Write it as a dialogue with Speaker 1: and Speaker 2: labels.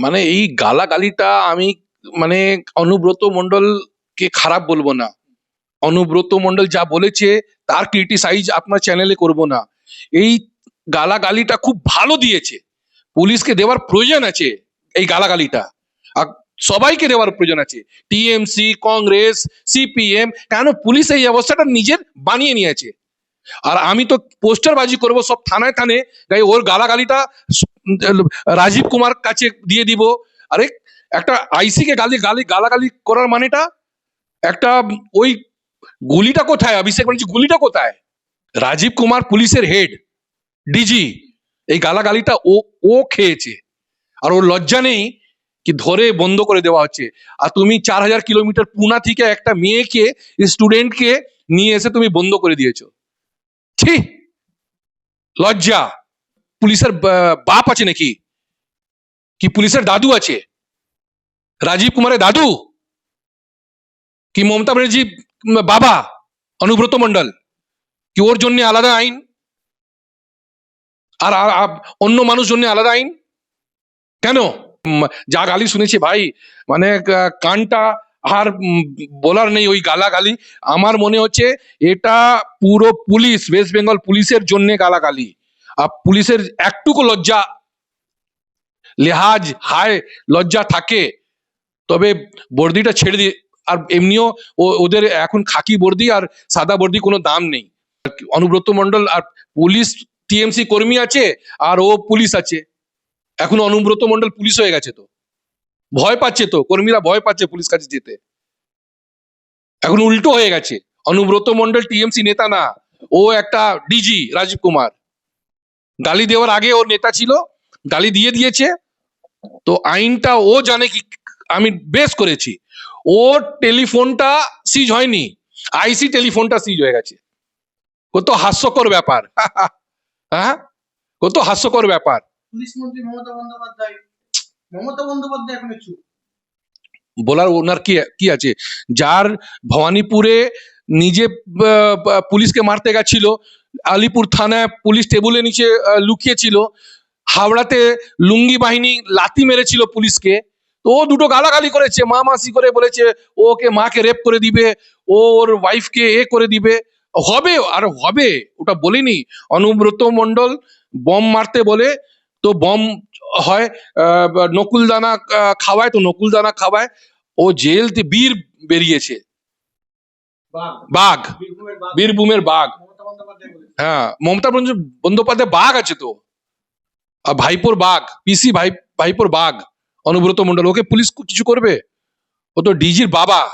Speaker 1: মানে এই গালাগালিটা আমি মানে অনুব্রত মন্ডলকে খারাপ বলব না। অনুব্রত মন্ডল যা বলেছে, তার ক্রিটিসাইজ আপনার চ্যানেলে করব না। এই গালাগালিটা খুব ভালো দিয়েছে। পুলিশকে দেওয়ার প্রয়োজন আছে এই গালাগালিটা। সবাইকে দেওয়ার প্রয়োজন আছে। টিএমসি, কংগ্রেস, সিপিএম, কেন পুলিশ এই অবস্থাটা নিজের বানিয়ে নিয়েছে? আর আমি তো পোস্টার বাজি করব, সব থানায় থানে গাই ওর গালাগালিটা রাজীব কুমার কাছে দিয়ে দিব। আরে, একটা আইসি কে গালি গালি, গালাগালি করার মানেটা একটা ওই গুলিটা কোথায়? অভিষেক ব্যানার্জি গুলিটা কোথায়? রাজীব কুমার পুলিশের হেড, ডিজি, এই গালাগালিটা ও ও খেয়েছে। আর ওর লজ্জা নেই কি ধরে বন্ধ করে দেওয়া হচ্ছে। আর তুমি চার হাজার কিলোমিটার পুনা থেকে একটা মেয়েকে স্টুডেন্টকে নিয়ে এসে তুমি বন্ধ করে দিয়েছ। ছি, লজ্জা। পুলিশের বাপ আছে নাকি? কি পুলিশের দাদু আছে? রাজীব কুমারের দাদু? কি মমতা ব্যানার্জি বাবা, অনুব্রত মন্ডল কি ওর জন্য আলাদা আইন? আর অন্য মানুষ জন্য আলাদা আইন? কেন? যা গালি শুনেছি ভাই মানে কানটা আর বলার নেই ওই গালাগালি। আমার মনে হচ্ছে এটা পুরো পুলিশ ওয়েস্ট বেঙ্গল পুলিশের জন্য গালাগালি। আর পুলিশের একটুকু লজ্জা, লেহাজ, হায়, লজ্জা থাকে। তবে বর্দিটা ছেড়ে দিয়ে, আর এমনিও ওদের এখন খাকি বর্দি আর সাদা বর্দি কোনো দাম নেই। অনুব্রত মন্ডল আর পুলিশ টিএমসি কর্মী আছে আর ও পুলিশ আছে। এখন অনুব্রত মন্ডল পুলিশ হয়ে গেছে তো। ভয় পাচ্ছে তো, কর্মীরা ভয় পাচ্ছে পুলিশ কাছে যেতে। এখন উল্টো হয়ে গেছে। অনুব্রত মন্ডল টিএমসি নেতা না, ও একটা ডিজি রাজীব কুমার। গালি দেওয়ার আগে ওর নেতা ছিল, গালি দিয়ে দিয়েছে। তো আইনটা ও জানে কি, আমি বেশ করেছি। ওর টেলিফোনটা সিজ হয়নি আইসি টেলিফোনটা সিজ হয়ে গেছে। কত হাস্যকর ব্যাপার। হ্যাঁ? কত হাস্যকর ব্যাপার।
Speaker 2: পুলিশ মন্ত্রী মমতা বন্দ্যোপাধ্যায় মমতা বন্দ্যোপাধ্যায় এখন চুপ।
Speaker 1: বলার ওনার কি কি আছে? যার ভবানীপুরে নিজে পুলিশকে মারতে গেছিল, আলিপুর থানায় পুলিশ টেবুলে নিচে লুকিয়েছিল, হাওড়াতে লুঙ্গি বাহিনী লাতি মেরেছিল পুলিশকে, তো ও দুটো গালাগালি করেছে, মা মাসি করে বলেছে ওকে মাকে রেপ করে দিবে, ও ওর ওয়াইফকে এ করে দিবে। হবে, আর হবে, ওটা বলিনি। অনুব্রত মন্ডল বম মারতে বলে, তো বম হয় আহ, নকুলদানা আহ, খাওয়ায় তো নকুলদানা খাওয়ায়। ও জেল বীর বেরিয়েছে।
Speaker 2: বাঘ। বীরভূমের বাঘ।
Speaker 1: হ্যাঁ মমতা বন্দ্যোপাধ্যায়- বন্দ্যোপাধ্যায় বাঘ আছে তো। আর ভাইপোর বাঘ পিসি ভাই ভাইপোর বাঘ অনুব্রত মন্ডল ওকে পুলিশ কিছু করবে? ও তো ডিজির বাবা।